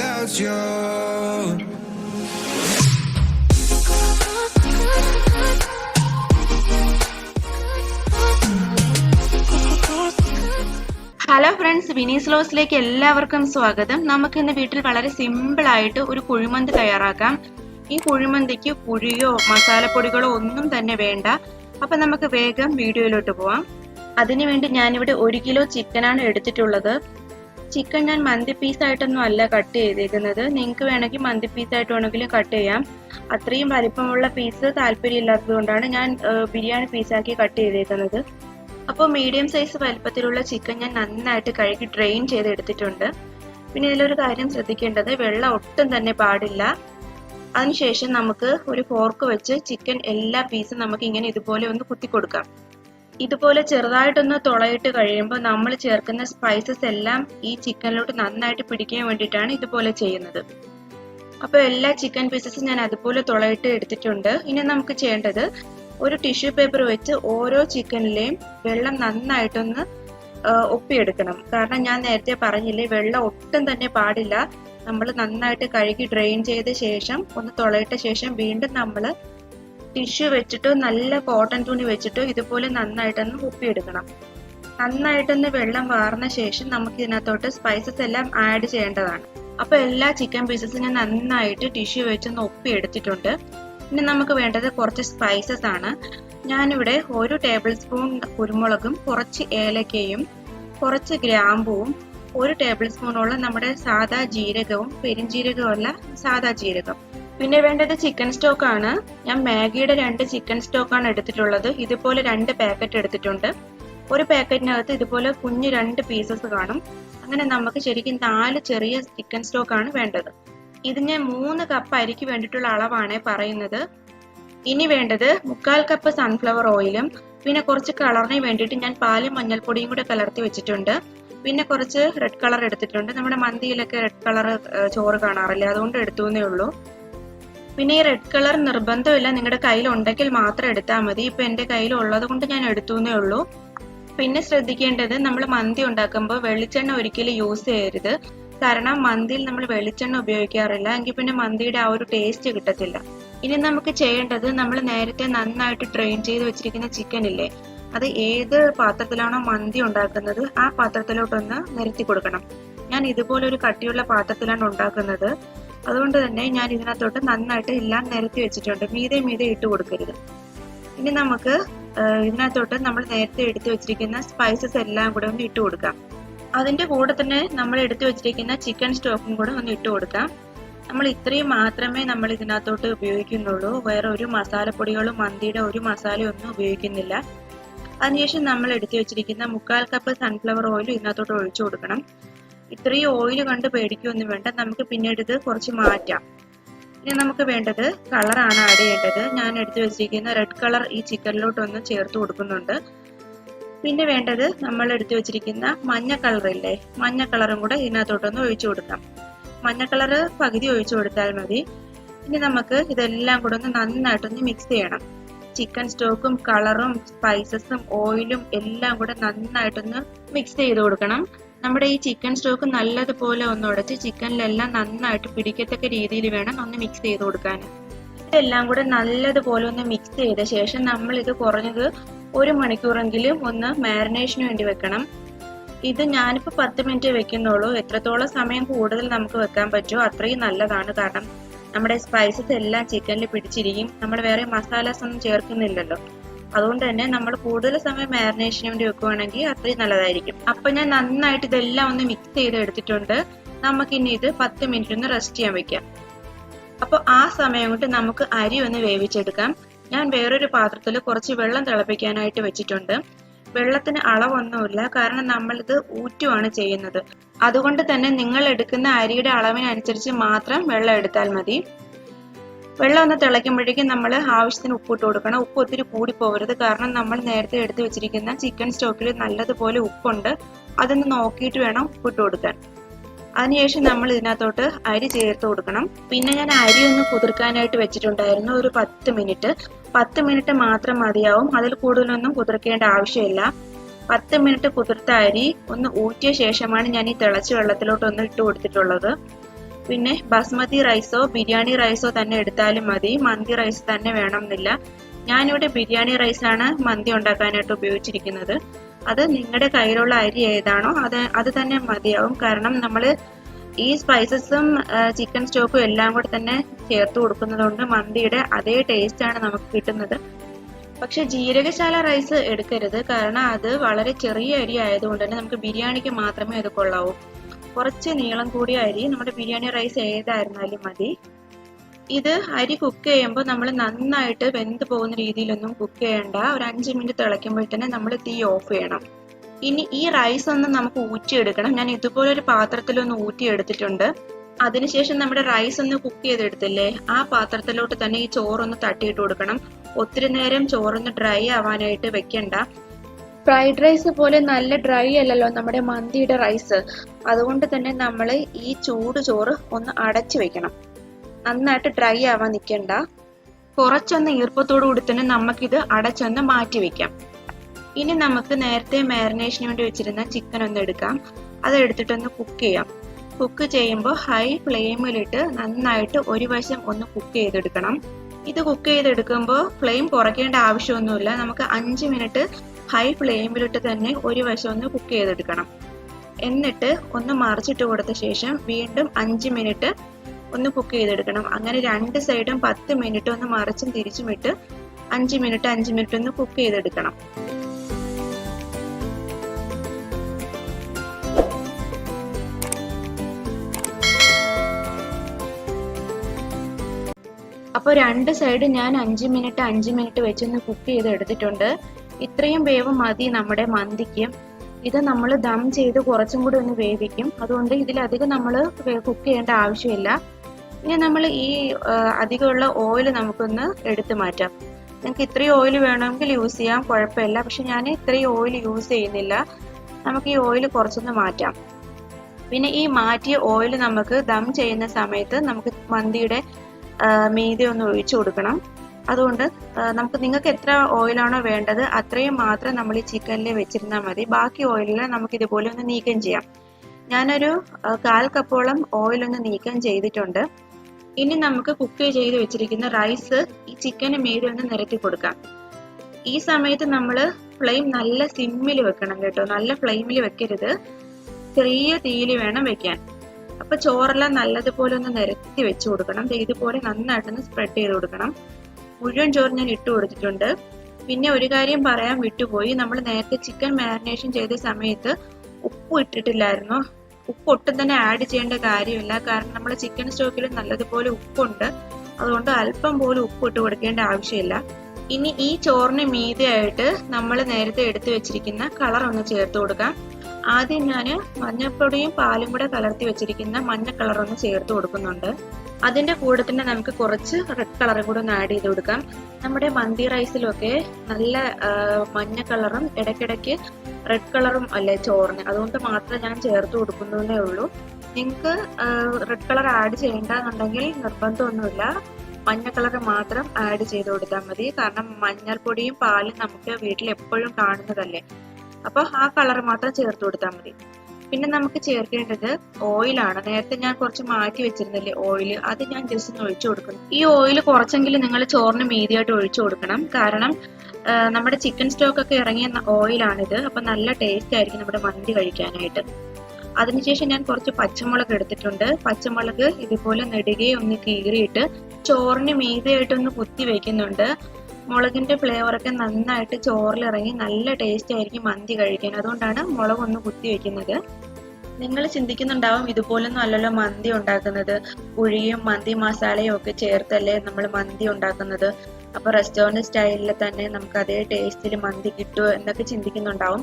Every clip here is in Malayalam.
without you. ഹലോ ഫ്രണ്ട്സ് വിനീസ് ലോസിലേക്ക് എല്ലാവർക്കും സ്വാഗതം. നമുക്ക് ഇന്ന് വീട്ടിൽ വളരെ സിമ്പിൾ ആയിട്ട് ഒരു കുഴിമന്തി തയ്യാറാക്കാം. ഈ കുഴിമന്തിക്ക് കുഴിയോ മസാലപ്പൊടികളോ ഒന്നും തന്നെ വേണ്ട. അപ്പൊ നമുക്ക് വേഗം വീഡിയോയിലോട്ട് പോവാം. അതിനുവേണ്ടി ഞാനിവിടെ ഒരു കിലോ ചിക്കനാണ് എടുത്തിട്ടുള്ളത്. ചിക്കൻ ഞാൻ മന്തി പീസായിട്ടൊന്നും അല്ല കട്ട് ചെയ്തേക്കുന്നത്. നിങ്ങൾക്ക് വേണമെങ്കിൽ മന്തി പീസായിട്ട് വേണമെങ്കിലും കട്ട് ചെയ്യാം. അത്രയും വലിപ്പമുള്ള പീസ് താല്പര്യമില്ലാത്തത് കൊണ്ടാണ് ഞാൻ ബിരിയാണി പീസാക്കി കട്ട് ചെയ്തേക്കുന്നത്. അപ്പോൾ മീഡിയം സൈസ് വലിപ്പത്തിലുള്ള ചിക്കൻ ഞാൻ നന്നായിട്ട് കഴുകി ഡ്രെയിൻ ചെയ്തെടുത്തിട്ടുണ്ട്. പിന്നെ ഇതിലൊരു കാര്യം ശ്രദ്ധിക്കേണ്ടത് വെള്ളം ഒട്ടും തന്നെ പാടില്ല. അതിനുശേഷം നമുക്ക് ഒരു ഫോർക്ക് വെച്ച് ചിക്കൻ എല്ലാ പീസും നമുക്ക് ഇങ്ങനെ ഇതുപോലെ ഒന്ന് കുത്തി കൊടുക്കാം. ഇതുപോലെ ചെറുതായിട്ടൊന്ന് തുളയിട്ട് കഴിയുമ്പോൾ നമ്മൾ ചേർക്കുന്ന സ്പൈസസ് എല്ലാം ഈ ചിക്കനിലോട്ട് നന്നായിട്ട് പിടിക്കാൻ വേണ്ടിയിട്ടാണ് ഇതുപോലെ ചെയ്യുന്നത്. അപ്പോൾ എല്ലാ ചിക്കൻ പീസസും ഞാൻ അതുപോലെ തുളയിട്ട് എടുത്തിട്ടുണ്ട്. ഇനി നമുക്ക് ചെയ്യേണ്ടത് ഒരു ടിഷ്യൂ പേപ്പർ വെച്ച് ഓരോ ചിക്കനിലെയും വെള്ളം നന്നായിട്ടൊന്ന് ഒപ്പിയെടുക്കണം. കാരണം ഞാൻ നേരത്തെ പറഞ്ഞില്ലേ വെള്ളം ഒട്ടും തന്നെ പാടില്ല. നമ്മൾ നന്നായിട്ട് കഴുകി ഡ്രെയിൻ ചെയ്ത ശേഷം ഒന്ന് തുളയിട്ട ശേഷം വീണ്ടും നമ്മൾ ടിഷ്യൂ വെച്ചിട്ടോ നല്ല കോട്ടൺ തുണി വെച്ചിട്ടോ ഇതുപോലെ നന്നായിട്ടൊന്ന് ഒപ്പിയെടുക്കണം നന്നായിട്ടൊന്ന് വെള്ളം വാർന്ന ശേഷം നമുക്ക് ഇതിനകത്തോട്ട് സ്പൈസസ് എല്ലാം ആഡ് ചെയ്യേണ്ടതാണ്. അപ്പൊ എല്ലാ ചിക്കൻ പീസസും ഞാൻ നന്നായിട്ട് ടിഷ്യൂ വെച്ചൊന്ന് ഒപ്പിയെടുത്തിട്ടുണ്ട് ഇനി നമുക്ക് വേണ്ടത് കുറച്ച് സ്പൈസസ് ആണ്. ഞാനിവിടെ ഒരു ടേബിൾ സ്പൂൺ കുരുമുളകും കുറച്ച് ഏലക്കയും കുറച്ച് ഗ്രാമ്പുവും ഒരു ടേബിൾ സ്പൂണോളം നമ്മുടെ സാദാ ജീരകവും പെരിഞ്ജീരകവും അല്ല സാദാ ജീരകം. പിന്നെ വേണ്ടത് ചിക്കൻ സ്റ്റോക്ക് ആണ്. ഞാൻ മാഗിയുടെ രണ്ട് ചിക്കൻ സ്റ്റോക്ക് ആണ് എടുത്തിട്ടുള്ളത്. ഇതുപോലെ രണ്ട് പാക്കറ്റ് എടുത്തിട്ടുണ്ട്. ഒരു പാക്കറ്റിനകത്ത് ഇതുപോലെ കുഞ്ഞു രണ്ട് പീസസ് കാണും. അങ്ങനെ നമുക്ക് ശരിക്കും നാല് ചെറിയ ചിക്കൻ സ്റ്റോക്ക് ആണ് വേണ്ടത്. ഇതിന് മൂന്ന് കപ്പ് അരിക്ക് വേണ്ടിയിട്ടുള്ള അളവാണ് പറയുന്നത്. ഇനി വേണ്ടത് മുക്കാൽ കപ്പ് സൺഫ്ലവർ ഓയിലും പിന്നെ കുറച്ച് കളറിന് വേണ്ടിയിട്ട് ഞാൻ പാലും മഞ്ഞൾപ്പൊടിയും കൂടെ കലർത്തി വെച്ചിട്ടുണ്ട്. പിന്നെ കുറച്ച് റെഡ് കളർ എടുത്തിട്ടുണ്ട്. നമ്മുടെ മന്തിയിലൊക്കെ റെഡ് കളർ ചോറ് കാണാറില്ല? അതുകൊണ്ട് എടുത്തു എന്നേ ഉള്ളൂ. പിന്നെ ഈ റെഡ് കളർ നിർബന്ധമില്ല. നിങ്ങളുടെ കയ്യിൽ ഉണ്ടെങ്കിൽ മാത്രം എടുത്താൽ മതി. ഇപ്പൊ എന്റെ കയ്യിൽ ഉള്ളത് കൊണ്ട് ഞാൻ എടുത്തു എന്നേ ഉള്ളൂ. പിന്നെ ശ്രദ്ധിക്കേണ്ടത് നമ്മൾ മന്തി ഉണ്ടാക്കുമ്പോൾ വെളിച്ചെണ്ണ ഒരിക്കലും യൂസ് ചെയ്യരുത്. കാരണം മന്തിയിൽ നമ്മൾ വെളിച്ചെണ്ണ ഉപയോഗിക്കാറില്ല. എങ്കിൽ പിന്നെ മന്തിയുടെ ആ ഒരു ടേസ്റ്റ് കിട്ടത്തില്ല. ഇനി നമുക്ക് ചെയ്യേണ്ടത് നമ്മൾ നേരത്തെ നന്നായിട്ട് ട്രെയിൻ ചെയ്ത് വെച്ചിരിക്കുന്ന ചിക്കൻ ഇല്ലേ? അത് ഏത് പാത്രത്തിലാണോ മന്തി ഉണ്ടാക്കുന്നത് ആ പാത്രത്തിലോട്ടൊന്ന് നിരത്തി കൊടുക്കണം. ഞാൻ ഇതുപോലെ ഒരു കട്ടിയുള്ള പാത്രത്തിലാണ് ഉണ്ടാക്കുന്നത്. അതുകൊണ്ട് തന്നെ ഞാൻ ഇതിനകത്തോട്ട് നന്നായിട്ട് എല്ലാം നിരത്തി വെച്ചിട്ടുണ്ട്. മീതെ മീതെ ഇട്ട് കൊടുക്കരുത്. ഇനി നമുക്ക് ഇതിനകത്തോട്ട് നമ്മൾ നേരത്തെ എടുത്തു വെച്ചിരിക്കുന്ന സ്പൈസസ് എല്ലാം കൂടെ ഒന്ന് ഇട്ട് കൊടുക്കാം. അതിന്റെ കൂടെ തന്നെ നമ്മൾ എടുത്തു വെച്ചിരിക്കുന്ന ചിക്കൻ സ്റ്റോക്കും കൂടെ ഒന്ന് ഇട്ട് കൊടുക്കാം. നമ്മൾ ഇത്രയും മാത്രമേ നമ്മൾ ഇതിനകത്തോട്ട് ഉപയോഗിക്കുന്നുള്ളൂ. വേറെ ഒരു മസാലപ്പൊടികളും മന്തിയുടെ ഒരു മസാലയും ഒന്നും ഉപയോഗിക്കുന്നില്ല. അതിനുശേഷം നമ്മൾ എടുത്തു വെച്ചിരിക്കുന്ന മുക്കാൽ കപ്പ് സൺഫ്ലവർ ഓയിൽ ഇതിനകത്തോട്ട് ഒഴിച്ചു കൊടുക്കണം. ഇത്രയും ഓയിൽ കണ്ട് പേടിക്കൊന്നും വേണ്ട. നമുക്ക് പിന്നീട് ഇത് കുറച്ച് മാറ്റാം. ഇനി നമുക്ക് വേണ്ടത് കളറാണ് ആഡ് ചെയ്യേണ്ടത്. ഞാൻ എടുത്തു വെച്ചിരിക്കുന്ന റെഡ് കളർ ഈ ചിക്കനിലോട്ട് ഒന്ന് ചേർത്ത് കൊടുക്കുന്നുണ്ട്. പിന്നെ വേണ്ടത് നമ്മൾ എടുത്തു വെച്ചിരിക്കുന്ന മഞ്ഞ കളർ ഇല്ലേ? മഞ്ഞ കളറും കൂടെ ഇതിനകത്തോട്ടൊന്ന് ഒഴിച്ചു കൊടുക്കാം. മഞ്ഞ കളർ പകുതി ഒഴിച്ചു കൊടുത്താൽ മതി. ഇനി നമുക്ക് ഇതെല്ലാം കൂടെ ഒന്ന് നന്നായിട്ടൊന്ന് മിക്സ് ചെയ്യണം. ചിക്കൻ സ്റ്റോക്കും കളറും സ്പൈസസും ഓയിലും എല്ലാം കൂടെ നന്നായിട്ടൊന്ന് മിക്സ് ചെയ്ത് കൊടുക്കണം. നമ്മുടെ ഈ ചിക്കൻ സ്റ്റോക്ക് നല്ലതുപോലെ ഒന്ന് ഉടച്ച് ചിക്കനിലെല്ലാം നന്നായിട്ട് പിടിക്കത്തക്ക രീതിയിൽ വേണം ഒന്ന് മിക്സ് ചെയ്ത് കൊടുക്കാൻ ഇതെല്ലാം കൂടെ നല്ലതുപോലെ ഒന്ന് മിക്സ് ചെയ്ത ശേഷം നമ്മൾ ഇത് കുറഞ്ഞത് ഒരു മണിക്കൂറെങ്കിലും ഒന്ന് മാരിനേഷന് വേണ്ടി വെക്കണം. ഇത് ഞാനിപ്പോൾ പത്ത് മിനിറ്റ് വെക്കുന്നുള്ളൂ. എത്രത്തോളം സമയം കൂടുതൽ നമുക്ക് വെക്കാൻ പറ്റുമോ അത്രയും നല്ലതാണ്. കാരണം നമ്മുടെ സ്പൈസസ് എല്ലാം ചിക്കനിൽ പിടിച്ചിരിക്കും നമ്മൾ വേറെ മസാലസ് ഒന്നും ചേർക്കുന്നില്ലല്ലോ. അതുകൊണ്ട് തന്നെ നമ്മൾ കൂടുതൽ സമയം മാരിനേഷന് വേണ്ടി വെക്കുവാണെങ്കിൽ അത്രയും നല്ലതായിരിക്കും. അപ്പൊ ഞാൻ നന്നായിട്ട് ഇതെല്ലാം ഒന്ന് മിക്സ് ചെയ്ത് എടുത്തിട്ടുണ്ട്. നമുക്ക് ഇനി ഇത് പത്ത് മിനിറ്റ് ഒന്ന് റെസ്റ്റ് ചെയ്യാൻ വെക്കാം. അപ്പൊ ആ സമയം കൊണ്ട് നമുക്ക് അരി ഒന്ന് വേവിച്ചെടുക്കാം. ഞാൻ വേറൊരു പാത്രത്തിൽ കുറച്ച് വെള്ളം തിളപ്പിക്കാനായിട്ട് വെച്ചിട്ടുണ്ട്. വെള്ളത്തിന് അളവൊന്നുമില്ല കാരണം നമ്മളിത് ഊറ്റുവാണ് ചെയ്യുന്നത്. അതുകൊണ്ട് തന്നെ നിങ്ങൾ എടുക്കുന്ന അരിയുടെ അളവിനനുസരിച്ച് മാത്രം വെള്ളം എടുത്താൽ മതി. വെള്ളം ഒന്ന് തിളയ്ക്കുമ്പോഴേക്കും നമ്മൾ ആവശ്യത്തിന് ഉപ്പിട്ട് കൊടുക്കണം. ഉപ്പ് ഒത്തിരി കൂടി പോകരുത്. കാരണം നമ്മൾ നേരത്തെ എടുത്തു വെച്ചിരിക്കുന്ന ചിക്കൻ സ്റ്റോക്കിൽ നല്ലതുപോലെ ഉപ്പുണ്ട്. അതൊന്ന് നോക്കിയിട്ട് വേണം ഉപ്പിട്ട് കൊടുക്കാൻ. അതിനുശേഷം നമ്മൾ ഇതിനകത്തോട്ട് അരി ചേർത്ത് കൊടുക്കണം. പിന്നെ ഞാൻ അരി ഒന്ന് കുതിർക്കാനായിട്ട് വെച്ചിട്ടുണ്ടായിരുന്നു ഒരു പത്ത് മിനിറ്റ്. പത്ത് മിനിറ്റ് മാത്രം മതിയാവും. അതിൽ കൂടുതലൊന്നും കുതിർക്കേണ്ട ആവശ്യമില്ല. പത്ത് മിനിറ്റ് കുതിർത്ത അരി ഒന്ന് ഊറ്റിയ ശേഷമാണ് ഞാൻ ഈ തിളച്ച വെള്ളത്തിലോട്ട് ഒന്ന് ഇട്ട് കൊടുത്തിട്ടുള്ളത്. പിന്നെ ബസ്മതി റൈസോ ബിരിയാണി റൈസോ തന്നെ എടുത്താലും മതി. മന്തി റൈസ് തന്നെ വേണമെന്നില്ല. ഞാനിവിടെ ബിരിയാണി റൈസാണ് മന്തി ഉണ്ടാക്കാനായിട്ട് ഉപയോഗിച്ചിരിക്കുന്നത്. അത് നിങ്ങളുടെ കയ്യിലുള്ള അരി ഏതാണോ അത് അത് തന്നെ മതിയാവും. കാരണം നമ്മൾ ഈ സ്പൈസസും ചിക്കൻ സ്റ്റോക്കും എല്ലാം കൂടെ തന്നെ ചേർത്ത് കൊടുക്കുന്നതുകൊണ്ട് മന്തിയുടെ അതേ ടേസ്റ്റ് ആണ് നമുക്ക് കിട്ടുന്നത്. പക്ഷെ ജീരകശാല റൈസ് എടുക്കരുത്. കാരണം അത് വളരെ ചെറിയ അരി ആയതുകൊണ്ട് തന്നെ നമുക്ക് ബിരിയാണിക്ക് മാത്രമേ അത് കൊള്ളാവൂ. കുറച്ച് നീളം കൂടിയ അരി നമ്മുടെ ബിരിയാണി റൈസ് ഏതായിരുന്നാലും മതി. ഇത് അരി കുക്ക് ചെയ്യുമ്പോൾ നമ്മൾ നന്നായിട്ട് വെന്ത് പോകുന്ന രീതിയിലൊന്നും കുക്ക് ചെയ്യേണ്ട. ഒരു അഞ്ച് മിനിറ്റ് തിളയ്ക്കുമ്പോൾ തന്നെ നമ്മൾ തീ ഓഫ് ചെയ്യണം. ഇനി ഈ റൈസ് ഒന്ന് നമുക്ക് ഊറ്റിയെടുക്കണം. ഞാൻ ഇതുപോലെ ഒരു പാത്രത്തിലൊന്ന് ഊറ്റിയെടുത്തിട്ടുണ്ട്. അതിനുശേഷം നമ്മുടെ റൈസ് ഒന്ന് കുക്ക് ചെയ്തെടുത്തില്ലേ ആ പാത്രത്തിലോട്ട് തന്നെ ഈ ചോറൊന്ന് തട്ടിയിട്ട് കൊടുക്കണം. ഒത്തിരി നേരം ചോറൊന്ന് ഡ്രൈ ആവാനായിട്ട് വെക്കണ്ട. ഫ്രൈഡ് റൈസ് പോലെ നല്ല ഡ്രൈ അല്ലല്ലോ നമ്മുടെ മന്തിയുടെ റൈസ്. അതുകൊണ്ട് തന്നെ നമ്മൾ ഈ ചൂട് ചോറ് ഒന്ന് അടച്ചു വെക്കണം. നന്നായിട്ട് ഡ്രൈ ആവാൻ നിൽക്കണ്ട കുറച്ചൊന്ന് ഈർപ്പത്തോടു കൂടി തന്നെ നമുക്കിത് അടച്ചൊന്ന് മാറ്റി വെക്കാം. ഇനി നമുക്ക് നേരത്തെ മാരിനേഷന് വേണ്ടി വെച്ചിരുന്ന ചിക്കൻ ഒന്ന് എടുക്കാം. അത് എടുത്തിട്ടൊന്ന് കുക്ക് ചെയ്യാം. കുക്ക് ചെയ്യുമ്പോൾ ഹൈ ഫ്ലെയിമിലിട്ട് നന്നായിട്ട് ഒരു വശം ഒന്ന് കുക്ക് ചെയ്തെടുക്കണം. ഇത് കുക്ക് ചെയ്തെടുക്കുമ്പോൾ ഫ്ലെയിം കുറയ്ക്കേണ്ട ആവശ്യമൊന്നുമില്ല. നമുക്ക് അഞ്ച് മിനിറ്റ് ഹൈ ഫ്ലെയിമിലിട്ട് തന്നെ ഒരു വശം ഒന്ന് കുക്ക് ചെയ്തെടുക്കണം. എന്നിട്ട് ഒന്ന് മറിച്ചിട്ട് കൊടുത്ത ശേഷം വീണ്ടും അഞ്ച് മിനിറ്റ് ഒന്ന് കുക്ക് ചെയ്തെടുക്കണം. അങ്ങനെ രണ്ട് സൈഡും പത്ത് മിനിറ്റ് ഒന്ന് മറിച്ചും തിരിച്ചും ഇട്ട് അഞ്ച് മിനിറ്റ് അഞ്ച് മിനിറ്റ് ഒന്ന് കുക്ക് ചെയ്തെടുക്കണം. അപ്പോൾ രണ്ട് സൈഡ് ഞാൻ അഞ്ച് മിനിറ്റ് അഞ്ച് മിനിറ്റ് വെച്ചൊന്ന് കുക്ക് ചെയ്ത് എടുത്തിട്ടുണ്ട് ഇത്രയും വേവ് മതി നമ്മുടെ മന്തിക്ക്. ഇത് നമ്മൾ ദം ചെയ്ത് കുറച്ചും കൂടി ഒന്ന് വേവിക്കും. അതുകൊണ്ട് ഇതിലധികം നമ്മൾ കുക്ക് ചെയ്യേണ്ട ആവശ്യമില്ല. ഇനി നമ്മൾ ഈ അധികമുള്ള ഓയിൽ നമുക്കൊന്ന് എടുത്തു മാറ്റാം. നിങ്ങൾക്ക് ഇത്രയും ഓയിൽ വേണമെങ്കിൽ യൂസ് ചെയ്യാം കുഴപ്പമില്ല. പക്ഷെ ഞാൻ ഇത്രയും ഓയിൽ യൂസ് ചെയ്യുന്നില്ല. നമുക്ക് ഈ ഓയിൽ കുറച്ചൊന്ന് മാറ്റാം. പിന്നെ ഈ മാറ്റിയ ഓയിൽ നമുക്ക് ദം ചെയ്യുന്ന സമയത്ത് നമുക്ക് മന്തിയുടെ മീതി ഒന്ന് ഒഴിച്ചു കൊടുക്കണം. അതുകൊണ്ട് നമുക്ക് നിങ്ങൾക്ക് എത്ര ഓയിലാണോ വേണ്ടത് അത്രയും മാത്രം നമ്മൾ ഈ ചിക്കനിൽ വെച്ചിരുന്നാൽ മതി. ബാക്കി ഓയിലിനെ നമുക്ക് ഇതുപോലെ ഒന്ന് നീക്കം ചെയ്യാം. ഞാനൊരു കാൽ കപ്പോളം ഓയിൽ ഒന്ന് നീക്കം ചെയ്തിട്ടുണ്ട്. ഇനി നമുക്ക് കുക്ക് ചെയ്ത് വെച്ചിരിക്കുന്ന റൈസ് ഈ ചിക്കന് മീതെ ഒന്ന് നിരത്തി കൊടുക്കാം. ഈ സമയത്ത് നമ്മൾ ഫ്ലെയിം നല്ല സിമ്മിൽ വെക്കണം കേട്ടോ. നല്ല ഫ്ലെയിമിൽ വെക്കരുത്. ചെറിയ തീയിൽ വേണം വെക്കാൻ. അപ്പൊ ചോറെല്ലാം നല്ലതുപോലെ ഒന്ന് നിരത്തി വെച്ചു കൊടുക്കണം. ഇതുപോലെ നന്നായിട്ടൊന്ന് സ്പ്രെഡ് ചെയ്ത് കൊടുക്കണം. മുഴുവൻ ചോറ് ഞാൻ ഇട്ട് കൊടുത്തിട്ടുണ്ട്. പിന്നെ ഒരു കാര്യം പറയാൻ വിട്ടുപോയി. നമ്മൾ നേരത്തെ ചിക്കൻ മാരിനേഷൻ ചെയ്ത സമയത്ത് ഉപ്പ് ഇട്ടിട്ടില്ലായിരുന്നു. ഉപ്പ് ഒട്ടും തന്നെ ആഡ് ചെയ്യേണ്ട കാര്യമില്ല. കാരണം നമ്മൾ ചിക്കൻ സ്റ്റോക്കിൽ നല്ലതുപോലെ ഉപ്പുണ്ട്. അതുകൊണ്ട് അല്പം പോലും ഉപ്പ് ഇട്ട് കൊടുക്കേണ്ട ആവശ്യമില്ല. ഇനി ഈ ചോറിന് മീതെയായിട്ട് നമ്മൾ നേരത്തെ എടുത്തു വെച്ചിരിക്കുന്ന കളർ ഒന്ന് ചേർത്ത് കൊടുക്കാം. ആദ്യം ഞാൻ മഞ്ഞപ്പൊടിയും പാലും കൂടെ കലർത്തി വെച്ചിരിക്കുന്ന മഞ്ഞ കളർ ഒന്ന് ചേർത്ത് കൊടുക്കുന്നുണ്ട്. അതിന്റെ കൂടെ തന്നെ നമുക്ക് കുറച്ച് റെഡ് കളറും കൂടെ ഒന്ന് ആഡ് ചെയ്ത് കൊടുക്കാം. നമ്മുടെ മന്തി റൈസിലൊക്കെ നല്ല മഞ്ഞ കളറും ഇടയ്ക്കിടയ്ക്ക് റെഡ് കളറും അല്ലേ ചോറിന്. അതുകൊണ്ട് മാത്രം ഞാൻ ചേർത്ത് കൊടുക്കുന്നതേ ഉള്ളൂ. നിങ്ങൾക്ക് റെഡ് കളർ ആഡ് ചെയ്യേണ്ടെന്നുണ്ടെങ്കിൽ നിർബന്ധമൊന്നുമില്ല. മഞ്ഞ കളർ മാത്രം ആഡ് ചെയ്ത് കൊടുത്താൽ മതി. കാരണം മഞ്ഞൾപ്പൊടിയും പാലും നമുക്ക് വീട്ടിൽ എപ്പോഴും കാണുന്നതല്ലേ. അപ്പോൾ ആ കളർ മാത്രം ചേർത്ത് കൊടുത്താൽ മതി. പിന്നെ നമുക്ക് ചേർക്കേണ്ടത് ഓയിലാണ് നേരത്തെ ഞാൻ കുറച്ച് മാറ്റി വെച്ചിരുന്നില്ലേ ഓയിൽ അത് ഞാൻ ജസ്റ്റ് ഒന്ന് ഒഴിച്ചു കൊടുക്കുന്നു. ഈ ഓയിൽ കുറച്ചെങ്കിലും നിങ്ങൾ ചോറിന് മീതിയായിട്ട് ഒഴിച്ചു കൊടുക്കണം. കാരണം നമ്മുടെ ചിക്കൻ സ്റ്റോക്ക് ഒക്കെ ഇറങ്ങിയ ഓയിലാണിത് അപ്പൊ നല്ല ടേസ്റ്റ് ആയിരിക്കും നമ്മുടെ മന്തി കഴിക്കാനായിട്ട്. അതിനുശേഷം ഞാൻ കുറച്ച് പച്ചമുളക് എടുത്തിട്ടുണ്ട്. പച്ചമുളക് ഇതുപോലെ നെടുകയെ ഒന്ന് കീറിയിട്ട് ചോറിന് മീതിയായിട്ടൊന്ന് കുത്തി വെക്കുന്നുണ്ട്. മുളകിന്റെ ഫ്ലേവറൊക്കെ നന്നായിട്ട് ചോറിലിറങ്ങി നല്ല ടേസ്റ്റ് ആയിരിക്കും മന്തി കഴിക്കാൻ. അതുകൊണ്ടാണ് മുളക് ഒന്ന് കുത്തി വെക്കുന്നത്. നിങ്ങൾ ചിന്തിക്കുന്നുണ്ടാവും ഇതുപോലൊന്നും അല്ലല്ലോ മന്തി ഉണ്ടാക്കുന്നത്. പുഴിയും മന്തി മസാലയും ഒക്കെ ചേർത്തല്ലേ നമ്മൾ മന്തി ഉണ്ടാക്കുന്നത്. അപ്പൊ റെസ്റ്റോറന്റ് സ്റ്റൈലിൽ തന്നെ നമുക്ക് അതേ ടേസ്റ്റിൽ മന്തി കിട്ടുമോ എന്നൊക്കെ ചിന്തിക്കുന്നുണ്ടാവും.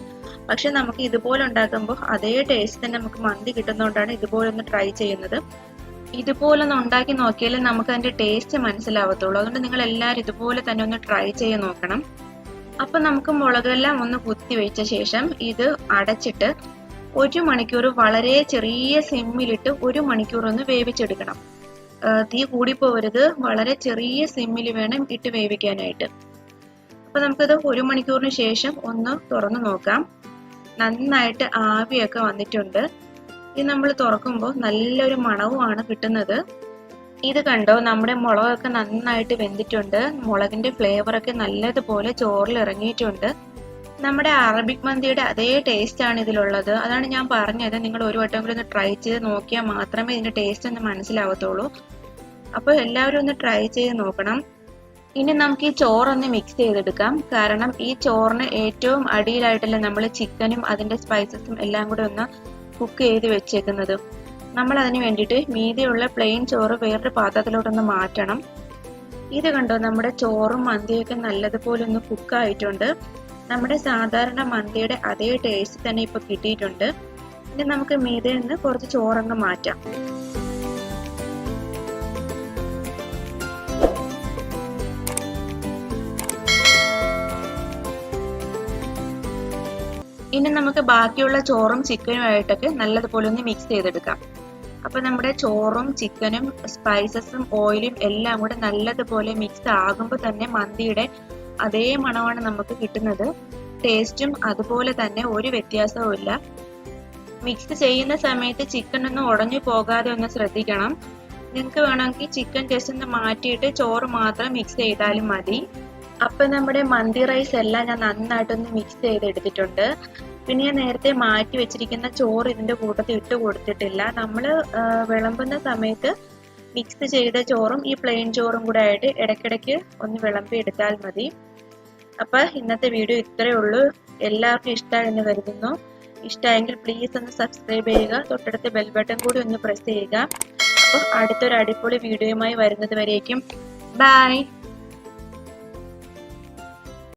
പക്ഷെ നമുക്ക് ഇതുപോലെ ഉണ്ടാക്കുമ്പോൾ അതേ ടേസ്റ്റ് തന്നെ നമുക്ക് മന്തി കിട്ടുന്നതുകൊണ്ടാണ് ഇതുപോലെ ഒന്ന് ട്രൈ ചെയ്യുന്നത്. ഇതുപോലെ ഒന്ന് ഉണ്ടാക്കി നോക്കിയാലേ നമുക്ക് അതിന്റെ ടേസ്റ്റ് മനസ്സിലാവത്തുള്ളൂ. അതുകൊണ്ട് നിങ്ങൾ എല്ലാവരും ഇതുപോലെ തന്നെ ഒന്ന് ട്രൈ ചെയ്ത് നോക്കണം. അപ്പൊ നമുക്ക് മുളകെല്ലാം ഒന്ന് കുത്തി വെച്ച ശേഷം ഇത് അടച്ചിട്ട് ഒരു മണിക്കൂർ വളരെ ചെറിയ സിമ്മിലിട്ട് ഒരു മണിക്കൂർ ഒന്ന് വേവിച്ചെടുക്കണം. തീ കൂടിപ്പോവരുത്. വളരെ ചെറിയ സിമ്മിൽ വേണം ഇട്ട് വേവിക്കാനായിട്ട്. അപ്പൊ നമുക്കിത് ഒരു മണിക്കൂറിന് ശേഷം ഒന്ന് തുറന്നു നോക്കാം. നന്നായിട്ട് ആവിയൊക്കെ വന്നിട്ടുണ്ട്. ഇത് നമ്മൾ തുറക്കുമ്പോൾ നല്ലൊരു മണവുമാണ് കിട്ടുന്നത്. ഇത് കണ്ടോ? നമ്മുടെ മുളകൊക്കെ നന്നായിട്ട് വെന്തിട്ടുണ്ട്. മുളകിന്റെ ഫ്ലേവറൊക്കെ നല്ലതുപോലെ ചോറിൽ ഇറങ്ങിയിട്ടുണ്ട് നമ്മുടെ അറബിക് മന്തിയുടെ അതേ ടേസ്റ്റ് ആണ് ഇതിലുള്ളത്. അതാണ് ഞാൻ പറഞ്ഞത്. നിങ്ങൾ ഒരു വട്ടം കൂടി ഒന്ന് ട്രൈ ചെയ്ത് നോക്കിയാൽ മാത്രമേ ഇതിന്റെ ടേസ്റ്റ് ഒന്ന് മനസ്സിലാവത്തുള്ളൂ. അപ്പോൾ എല്ലാവരും ഒന്ന് ട്രൈ ചെയ്ത് നോക്കണം. ഇനി നമുക്ക് ഈ ചോറൊന്ന് മിക്സ് ചെയ്തെടുക്കാം. കാരണം ഈ ചോറിന് ഏറ്റവും അടിയിലായിട്ടല്ല നമ്മൾ ചിക്കനും അതിന്റെ സ്പൈസസും എല്ലാം കൂടി ഒന്ന് കുക്ക് ചെയ്ത് വെച്ചേക്കുന്നത്. നമ്മൾ അതിന് വേണ്ടിയിട്ട് മീതിയുള്ള പ്ലെയിൻ ചോറ് വേറൊരു പാത്രത്തിലോട്ടൊന്ന് മാറ്റണം. ഇത് കണ്ടോ? നമ്മുടെ ചോറും മന്തിയൊക്കെ നല്ലതുപോലെ ഒന്ന് കുക്ക് ആയിട്ടുണ്ട്. നമ്മുടെ സാധാരണ മന്തിയുടെ അതേ ടേസ്റ്റ് തന്നെ ഇപ്പൊ കിട്ടിയിട്ടുണ്ട്. ഇനി നമുക്ക് മീതയിൽ നിന്ന് കുറച്ച് ചോറങ്ങ് മാറ്റാം. ഇനി നമുക്ക് ബാക്കിയുള്ള ചോറും ചിക്കനും ആയിട്ടൊക്കെ നല്ലതുപോലെ ഒന്ന് മിക്സ് ചെയ്തെടുക്കാം. അപ്പൊ നമ്മുടെ ചോറും ചിക്കനും സ്പൈസസും ഓയിലും എല്ലാം കൂടെ നല്ലതുപോലെ മിക്സ് ആകുമ്പോൾ തന്നെ മന്തിയുടെ അതേ മണമാണ് നമുക്ക് കിട്ടുന്നത്. ടേസ്റ്റും അതുപോലെ തന്നെ ഒരു വ്യത്യാസവും ഇല്ല. മിക്സ് ചെയ്യുന്ന സമയത്ത് ചിക്കൻ ഒന്നും ഉടഞ്ഞു പോകാതെ ഒന്ന് ശ്രദ്ധിക്കണം. നിങ്ങൾക്ക് വേണമെങ്കിൽ ചിക്കൻ ജസ്റ്റ് ഒന്ന് മാറ്റിയിട്ട് ചോറ് മാത്രം മിക്സ് ചെയ്താലും മതി. അപ്പൊ നമ്മുടെ മന്തി റൈസ് എല്ലാം ഞാൻ നന്നായിട്ടൊന്ന് മിക്സ് ചെയ്തെടുത്തിട്ടുണ്ട്. പിന്നെ ഞാൻ നേരത്തെ മാറ്റി വെച്ചിരിക്കുന്ന ചോറ് ഇതിന്റെ കൂട്ടത്തിൽ ഇട്ട് കൊടുത്തിട്ടില്ല. നമ്മൾ വിളമ്പുന്ന സമയത്ത് മിക്സ് ചെയ്ത ചോറും ഈ പ്ലെയിൻ ചോറും കൂടെ ആയിട്ട് ഇടയ്ക്കിടയ്ക്ക് ഒന്ന് വിളമ്പി എടുത്താൽ മതി. അപ്പൊ ഇന്നത്തെ വീഡിയോ ഇത്രയേ ഉള്ളൂ. എല്ലാവർക്കും ഇഷ്ടമായെന്ന് കരുതുന്നു. ഇഷ്ടമായെങ്കിൽ പ്ലീസ് ഒന്ന് സബ്സ്ക്രൈബ് ചെയ്യുക. തൊട്ടടുത്ത ബെൽ ബട്ടൺ കൂടി ഒന്ന് പ്രസ് ചെയ്യുക. അപ്പോൾ അടുത്തൊരു അടിപൊളി വീഡിയോയുമായി വരുന്നത് വരേക്കും. ബൈ